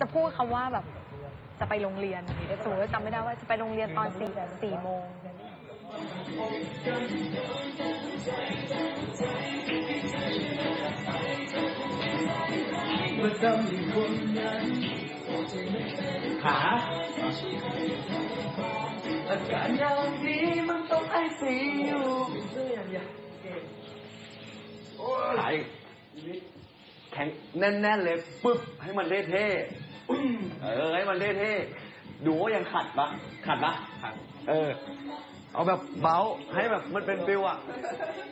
จะพูดคำว่าแบบจะไปโรงเรียนสมมติว่าจำไม่ได้ว่าจะไปโรงเรียนตอนสี่สี่โมงขาอาการอย่างนี้มันต้องไอซียูโอ้ไหลแข็งแน่นๆเลยปึ๊บให้มันเท่ๆ เออให้มันเท่ๆดูว่ายังขัดปะขัดปะขัดเออ เอาแบบเบาให้แบบมันเป็นฟิลอะ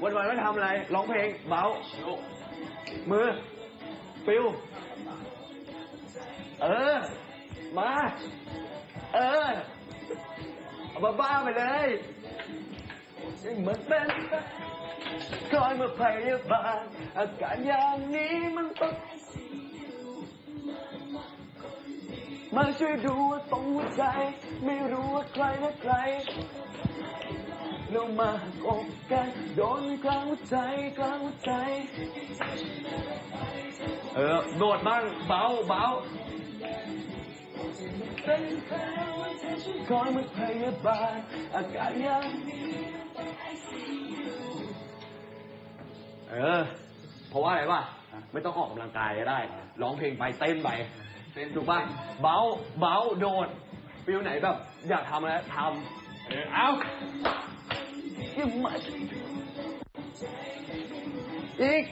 วันวันๆไม่ทำอะไรร้องเพลงเบามือฟิลเออ มา เออเอาบ้าบ้าๆไปเลยเหมือนเป็นคอยมาพยาบาลอาการอย่างนี้มันต้อง มาช่วยดูว่าตรงหัวใจ ไม่รู้ว่าใครนะใครแล้วมาโอบกันโดนกลางหัวใจกลางหัวใจ เออ โดดบ้างเบาเบาเป็นแค่ว่าเธอยมาพยาบาลอาการยังเออ เพราะว่าอะไรป่ะไม่ต้องออกกำลังกายก็ได้ ร้องเพลงไปเต้นไป เป็นถูกป่ะเบาเบาโดดฟิลไหนแบบ อยากทำอะไรทำเออเอายิ่งมาอีก